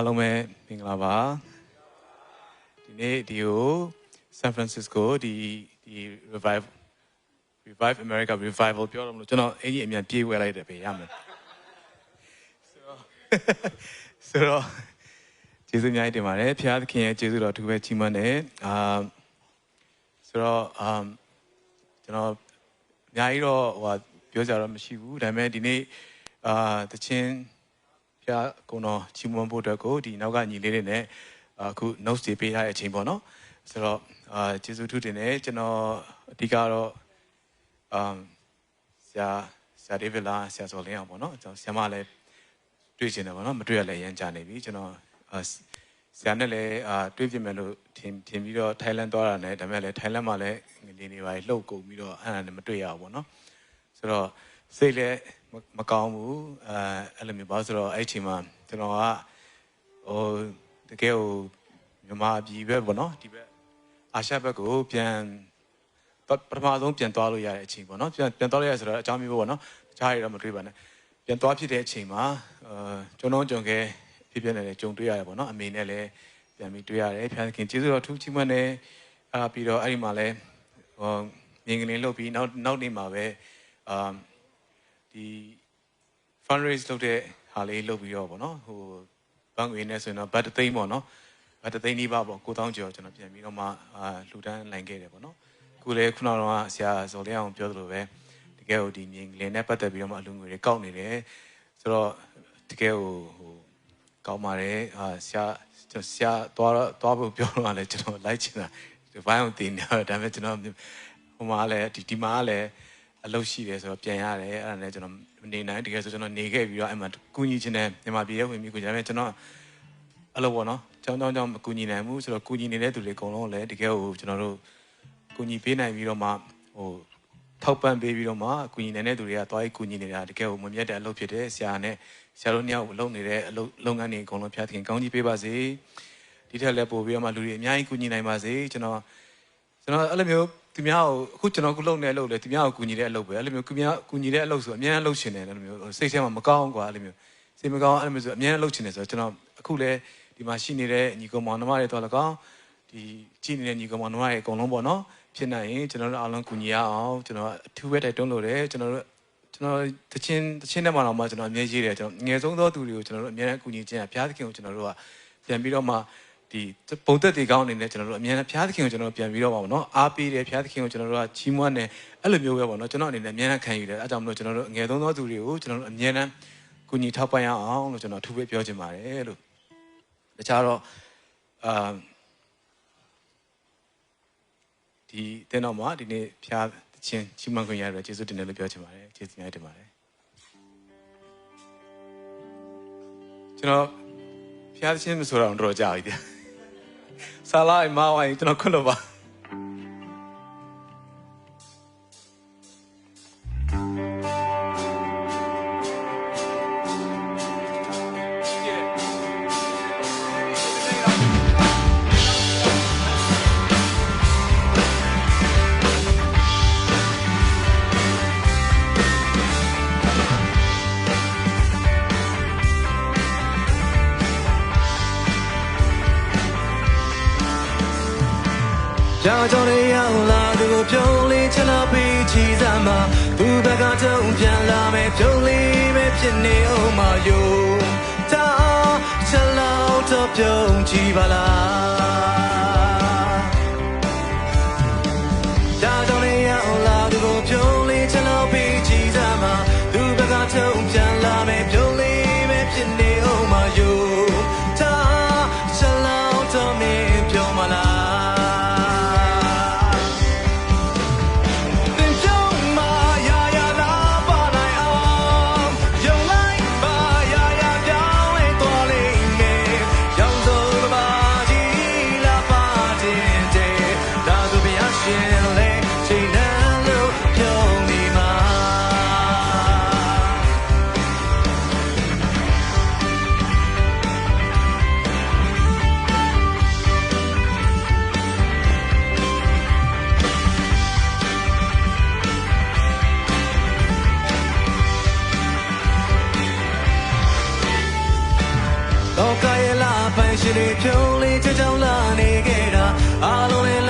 အားလုံးပဲမင်္ဂလာပါဒီနေ့ဒီကို San Francisco ဒီဒီ revive revive America revival ပြောတော့မလို့ကျွန်တော်အဲ့ဒီအမြန်ပြေးဝဲလိုက်တယ်ပဲရမယ်ဆိုတော့ဆိုတော့ကျေးဇူးအများကြီးတင်ပါတယ်ဖခင်သခင်ရဲ့ကျေးဇူးတော်အထူးပဲချီးမွမ်းတယ်အာဆိုတော့အမ်ကျွန်တော်အများကြီးတော့ဟိုပြောကြတော့မရှိဘူးဒါပေမဲ့ဒီနေ့အာတချင်း ဖခင်ကုံတော်ချီးမွမ်းဖို့အတွက်ကိုဒီနောက်ကညီလေးတွေနဲ့အခု notes တွေပေးထားတဲ့အချိန်ပေါ့နော်ဆိုတော့အာကျေးဇူးထူးတင်တယ်ကျွန်တော်အဓိကတော့အမ်ဆရာဆရာဒေးဗစ်လာဆရာစော်လင်းအောင်ပေါ့နော်ကျွန်တော်ဆရာမလည်းတွေ့ချင်တယ်ပေါ့နော်မတွေ့ရလည်းရမ်းကြနေပြီကျွန်တော်အာဆရာနဲ့လည်းအာတွေ့ပြမယ်လို့ထင်ထင်ပြီးတော့ထိုင်းလန်သွားတာနဲ့ဒါပေမဲ့လည်းထိုင်းလန်မှာလည်းနေနေပါလှုပ်ကုန်ပြီးတော့အဲ့ဒါနဲ့မတွေ့ရဘူးပေါ့နော်ဆိုတော့စိတ်လည်း မကောင်းဘူးအဲအဲ့လိုမျိုးပါဆိုတော့အဲ့ချိန်မှာကျွန်တော်ကဟိုတကယ်ဟိုမြန်မာပြည်ဘက်ပေါ့နော်ဒီဘက်အာရှဘက်ကိုပြန်ပထမဆုံးပြန်သွားလို့ရတဲ့အချိန်ပေါ့နော်ပြန်ပြန်သွားလို့ရဆိုတော့အကြောင်းမျိုးပေါ့နော်တခြားတွေတော့မတွေ့ပါနဲ့ပြန်သွားဖြစ်တဲ့အချိန်မှာအဲကျွန်တော်ကြုံခဲ့ဖြစ်ဖြစ်နေတယ်ကြုံတွေ့ရတယ်ပေါ့နော်အမေနဲ့လည်းပြန်ပြီးတွေ့ရတယ်ဖျားခင်ကျေးဇူးတော်ထူးချီးမွမ်းတယ်အာပြီးတော့အဲ့ဒီမှာလည်းဟိုမြင်ကလေးလုပ်ပြီးနောက်နောက်နေ့မှာပဲအာ ဒီ fundraise လုပ်တဲ့ဟာလေးလုပ်ပြီးတော့ပေါ့နော်ဟိုဘန်ငွေနဲ့ဆိုရင်တော့ဘတ်တသိန်းပေါ့နော်ဘတ်တသိန်းနီးပါပေါ့9000ကျော်ကျွန်တော်ပြန်ပြီးတော့မှအာလှူဒန်းနိုင်ခဲ့တယ်ပေါ့နော်ခုလေခုနကတော့ဆရာဇော်လင်းအောင်ပြောသလိုပဲတကယ်ဟိုဒီမြင်ကလေးနဲ့ပတ်သက်ပြီးတော့မှအလူငွေတွေကောက်နေတယ်ဆိုတော့တကယ်ဟိုဟိုကောင်းပါတယ်အာဆရာဆရာသွားသွားဖို့ပြောတော့လည်းကျွန်တော်လိုက်ချင်တာဒီဘိုင်းအောင်တင်နေတော့ဒါပေမဲ့ကျွန်တော်ဟိုမှာလည်းဒီဒီမှာလည်း အလုပ်ရှိတယ်ဆိုတော့ပြန်ရတယ်အဲ့ဒါနဲ့ကျွန်တော်နေနိုင်တကယ်ဆိုကျွန်တော်နေခဲ့ပြီးတော့အဲ့မှာကူညီချင်တယ်မြန်မာပြည်ရဲ့ဝင်ပြီးကူညီတယ်ကျွန်တော်အဲ့လိုပေါ့နော်ကျောင်းကျောင်းကျောင်းမကူညီနိုင်ဘူးဆိုတော့ကူညီနေတဲ့သူတွေအကုန်လုံးလည်းတကယ်ဟိုကျွန်တော်တို့ကူညီပေးနိုင်ပြီးတော့မှဟိုထောက်ပံ့ပေးပြီးတော့မှကူညီနေတဲ့သူတွေကသွားပြီးကူညီနေတာတကယ်ဟိုမမြတ်တဲ့အလုပ်ဖြစ်တယ်ဆရာနဲ့ဆရာတို့နှစ်ယောက်လုပ်နေတဲ့အလုပ်လုပ်ငန်းတွေအကုန်လုံးဖျားတင်ကောင်းကြီးပေးပါစေဒီထက်လည်းပို့ပြီးတော့မှလူတွေအများကြီးကူညီနိုင်ပါစေကျွန်တော်ကျွန်တော်အဲ့လိုမျိုး သူများကိုအခုကျွန်တော်ခုလုပ်နေတဲ့အလုပ်လေသူများကိုကူညီတဲ့အလုပ်ပဲအဲ့လိုမျိုးကူများကူညီတဲ့အလုပ်ဆိုအများကြီးလုပ်ရှင်တယ်အဲ့လိုမျိုးစိတ်ထဲမှာမကောင်းကွာအဲ့လိုမျိုးစိတ်မကောင်းအဲ့လိုမျိုးဆိုအများကြီးလုပ်ရှင်တယ်ဆိုတော့ကျွန်တော်အခုလည်းဒီမှာရှိနေတဲ့ညီကောင်မောင်နှမတွေတော့လည်းကောင်းဒီကြည့်နေတဲ့ညီကောင်မောင်နှမတွေအကုန်လုံးပေါ့နော်ဖြစ်နိုင်ရင်ကျွန်တော်တို့အားလုံးကူညီရအောင်ကျွန်တော်အထူးပဲတိုက်တွန်းလို့တယ်ကျွန်တော်တို့ကျွန်တော်တချင်းတချင်းထဲမှာတော့မှကျွန်တော်အမြဲရေးတယ်ကျွန်တော်ငယ်ဆုံးသောသူတွေကိုကျွန်တော်တို့အမြဲတမ်းကူညီခြင်းဘုရားသခင်ကိုကျွန်တော်တို့ကပြန်ပြီးတော့မှ ဒီပုံသက်တွေကောင်းအနေနဲ့ကျွန်တော်တို့အမြဲတမ်းဘုရားသခင်ကိုကျွန်တော်ပြန်ပြီးတော့ပါဘောနော်အားပေးတယ်ဘုရားသခင်ကိုကျွန်တော်တို့ကချီးမွမ်းတယ်အဲ့လိုမျိုးပဲပေါ့နော်ကျွန်တော်အနေနဲ့အမြဲတမ်းခံယူတယ်အဲကြောင့်မလို့ကျွန်တော်တို့ငယ်ဆုံးသောသူတွေကိုကျွန်တော်တို့အမြဲတမ်းကူညီထောက်ပံ့ရအောင်လို့ကျွန်တော်အထူးပဲပြောချင်ပါတယ်လို့တခြားတော့အာဒီတင်းတော်မှာဒီနေ့ဖျားချင်းချီးမွမ်းခွင့်ရရကျေးဇူးတင်တယ်လို့ပြောချင်ပါတယ်ကျေးဇူးများတင်ပါတယ်ကျွန်တော်ဖျားချင်းမဆိုတော့တော့ကြာပြီတဲ့ ဆာလာအမဝိုင်းကျွန်တော်ခွလို့ပါ ကြောင်ကြောင်လေးရောက်လာသူကိုပြုံးလေးချလာပြီးချီစမ်းမှာသူဘက်ကတုံးပြန်လာမယ်ပြုံးလေးပဲဖြစ်နေအောင်မယုံတာချက်လောက်တော့ပြုံးချီပါလား ရဲ့လာချင်တွေဖြုံးလေးချောချောင်းလာနေခဲ့တာအားလုံးလည်း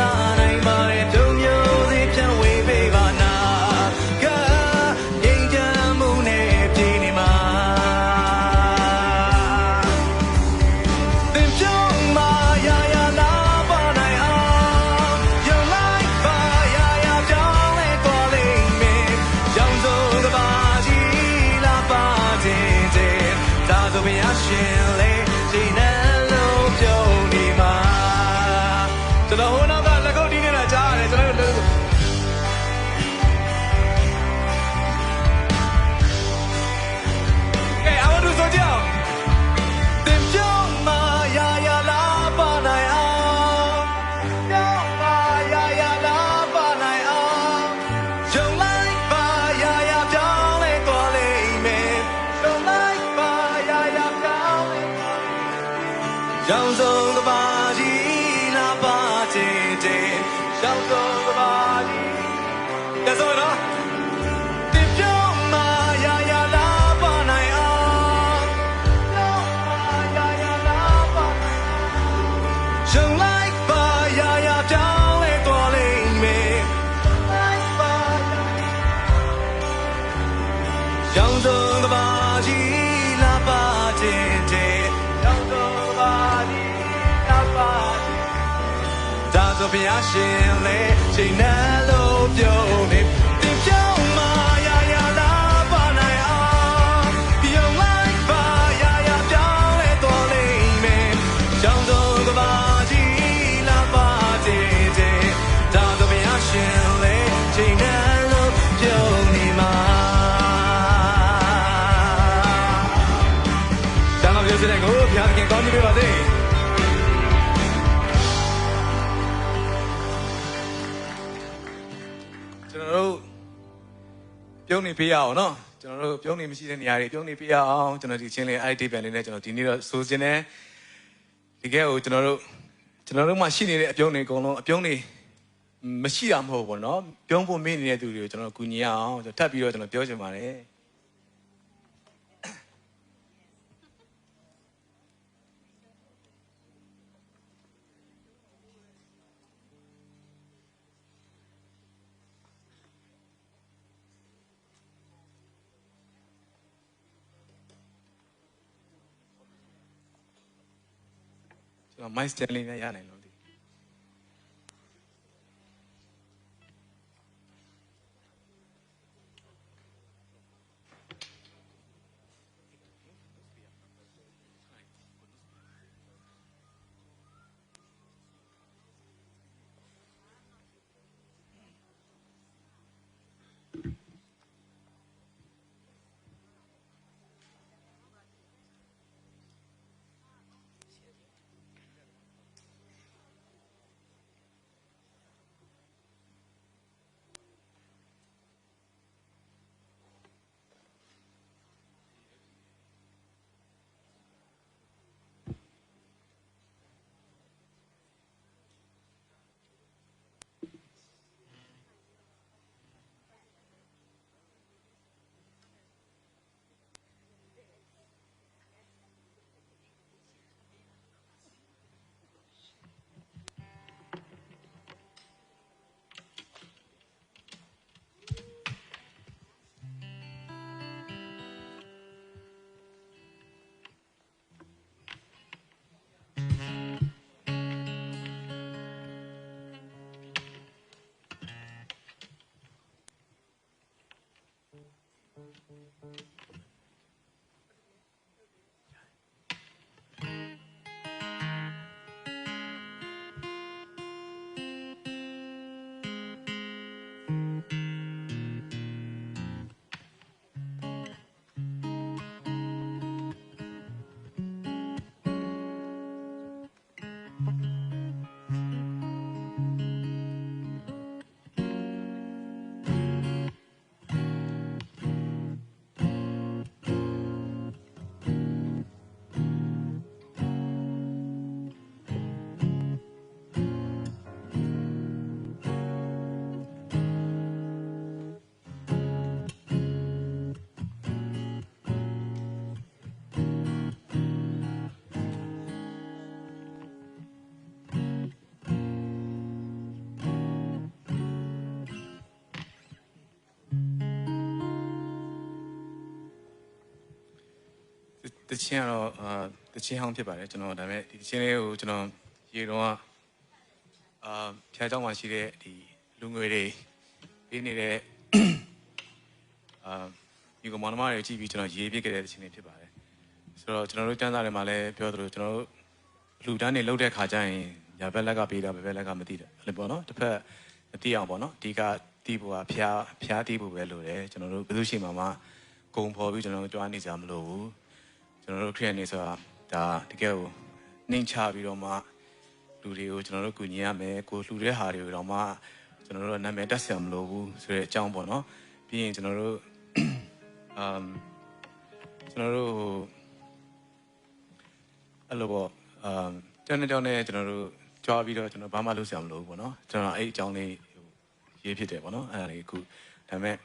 ရောင်စုံကဘာကြီးလာပါခြင်းတဲ့ရောင်စုံကဘာကြီးကဲဆိုတော့ ဘုရားရှင်လေချိန်နဲ့လို့ပြုံးနေ ပြုံးနေပေးရအောင်နော်ကျွန်တော်တို့ပြုံးနေမရှိတဲ့နေရာတွေပြုံးနေပေးရအောင်ကျွန်တော်ဒီချင်းလေးအဲ့ဒီပြန်လေးနဲ့ကျွန်တော်ဒီနေ့တော့ဆိုခြင်းနဲ့ဒီကဲကိုကျွန်တော်တို့ကျွန်တော်တို့မှရှိနေတဲ့အပြုံးတွေအကုန်လုံးအပြုံးတွေမရှိတာမဟုတ်ဘူးနော်ပြုံးဖို့မေ့နေတဲ့သူတွေကိုကျွန်တော်ကူညီရအောင်ကျွန်တော်ထပ်ပြီးတော့ကျွန်တော်ပြောချင်ပါတယ် ကျွန်တော် mic တချင်းကတော့အာတချင်းဟောင်းဖြစ်ပါတယ်ကျွန်တော်ဒါပေမဲ့ဒီတချင်းလေးကိုကျွန်တော်ရေတော့အာဖျားเจ้าမှာရှိတဲ့ဒီလူငွေတွေပေးနေတဲ့အာဒီကမနမတွေကြည့်ပြီးကျွန်တော်ရေးပြခဲ့တဲ့တချင်းလေးဖြစ်ပါတယ်ဆိုတော့ကျွန်တော်တို့စံသားတွေမှာလည်းပြောသလိုကျွန်တော်တို့လူတန်းတွေလှုပ်တဲ့ခါကျရင်ညာဘက်လက်ကပေးတာဘယ်ဘက်လက်ကမသိတယ်အဲ့လိုပေါ့နော်တစ်ဖက်မသိအောင်ပေါ့နော်ဒီကတီးဖို့ကဖျားဖျားတီးဖို့ပဲလိုတယ်ကျွန်တော်တို့ဘယ်သူရှိမှမှဂုံဖော်ပြီးကျွန်တော်တို့ကြွားနေကြမလို့ဘူး ကျွန်တော်တို့ခရီးနေဆိုတာဒါတကယ်ကိုနှိမ်ချပြီးတော့မှလူတွေကိုကျွန်တော်တို့ကူညီရမယ်ကိုလှူတဲ့ဟာတွေကိုတော့မှကျွန်တော်တို့နာမည်တက်ဆရာမလို့ဘူးဆိုတဲ့အကြောင်းပေါ့နော်ပြီးရင်ကျွန်တော်တို့အမ်ကျွန်တော်တို့အဲ့လိုပေါ့အမ်တန်းတောင်းနဲ့ကျွန်တော်တို့ကြွားပြီးတော့ကျွန်တော်ဘာမှလုပ်ဆရာမလို့ဘူးပေါ့နော်ကျွန်တော်အဲ့အကြောင်းလေးဟိုရေးဖြစ်တယ်ပေါ့နော်အဲ့ဒါလေးအခုဒါပေမဲ့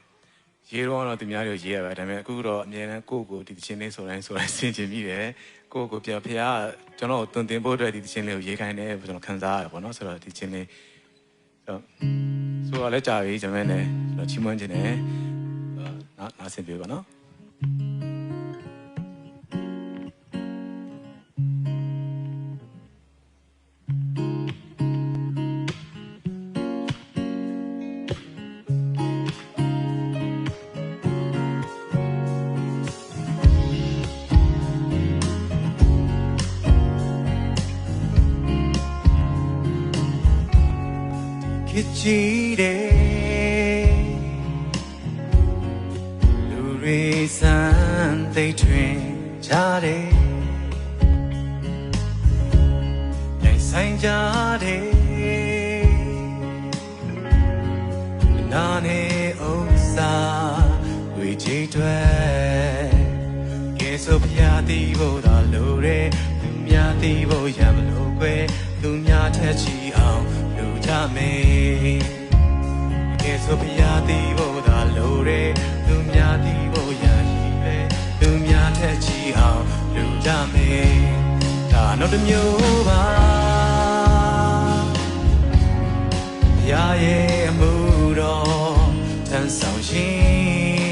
ရေတော့တော့သူများတွေရေးရပါဒါပေမဲ့အခုတော့အမြဲတမ်းကိုယ့်ကိုယ်ဒီသချင်းလေးဆိုတိုင်းဆိုတိုင်းဆင်ခြင်မိတယ်ကိုယ့်ကိုယ်ပြန်ဖះကျွန်တော်တွင်တင်ဖို့အတွက်ဒီသချင်းလေးကိုရေးခိုင်းတယ်ကျွန်တော်ခံစားရတယ်ပေါ့နော်ဆိုတော့ဒီသချင်းလေးဆိုဆိုတော့လည်းကြာပြီကျွန်တော်လည်းကျွန်တော်ချီးမွမ်းခြင်းနဲ့နားနားဆင်ပြပါနော် ခေတ်ကြီးတယ်လူတွေစံသိထွင်ကြတယ်နိုင်ဆိုင်ကြတယ်နာနေဥစ္စာဝေချီတွေကဲဆိုဖျားတီးဖို့သာလိုတယ်သူများတီးဖို့ရမလို့ကွယ်သူများထက်ချီအောင်လူကြမယ် မယ်ဒါတော့တစ်မျိုးပါဘုရားရဲ့အမှုတော်တန်ဆောင်ရှင်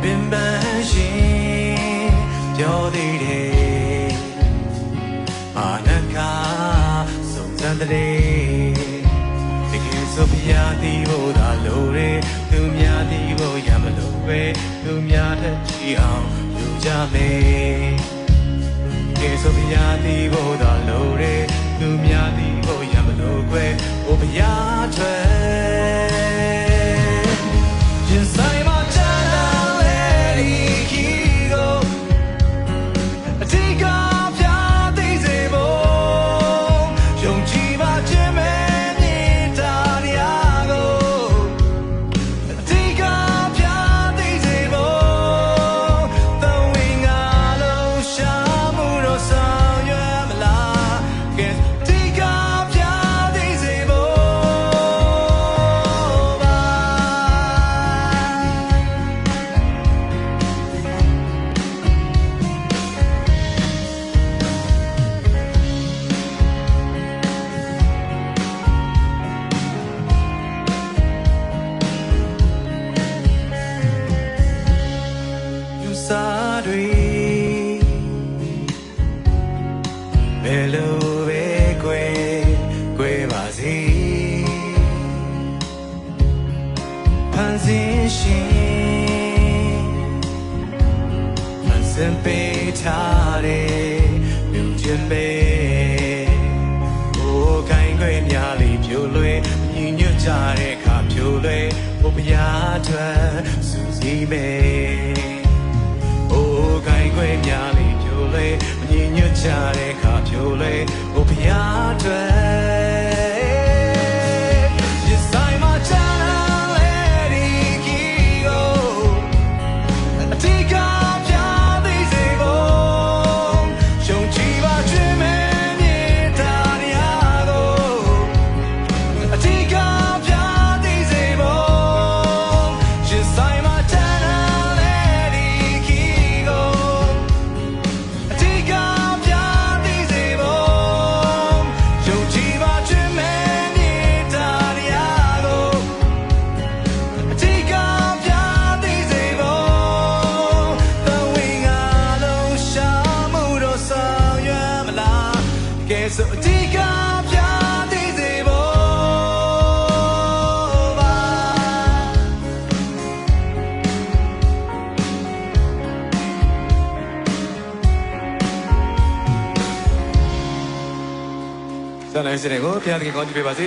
ပင်ပန်းရှင်ပြောသေးတယ်အာနကစုံစမ်းတဲ့တကယ်ဆိုဘုရားတည်ဖို့သာလိုတယ်သူများတည်ဖို့ရမလို့ပဲသူများထက်ကြည့်အောင်ယူ ကြမယ်ကဲဆိုဘုရားတည်ဖို့သာလိုတယ်သူများတည်ဖို့ရမလို့ခွဲဟိုဘုရားထွက် ဖန်ဆင်းရှင်ဖန်ဆင်းပေးထားတဲ့လူချင်းပဲဟိုကိုင်းခွေများလေးဖြိုလွှဲညီညွတ်ကြတဲ့အခါဖြိုလွှဲဘုရားထွက်စူးစီးမယ်။အိုးခိုင်ခွေများလေးဖြိုလေမငြင်းညွတ်ချတဲ့ခါဖြိုလေ။အိုဘုရားတွေ့ရ ဆန္ဒရှင်တွေကိုဘုရားသခင်ကောင်းချီးပေးပါစေ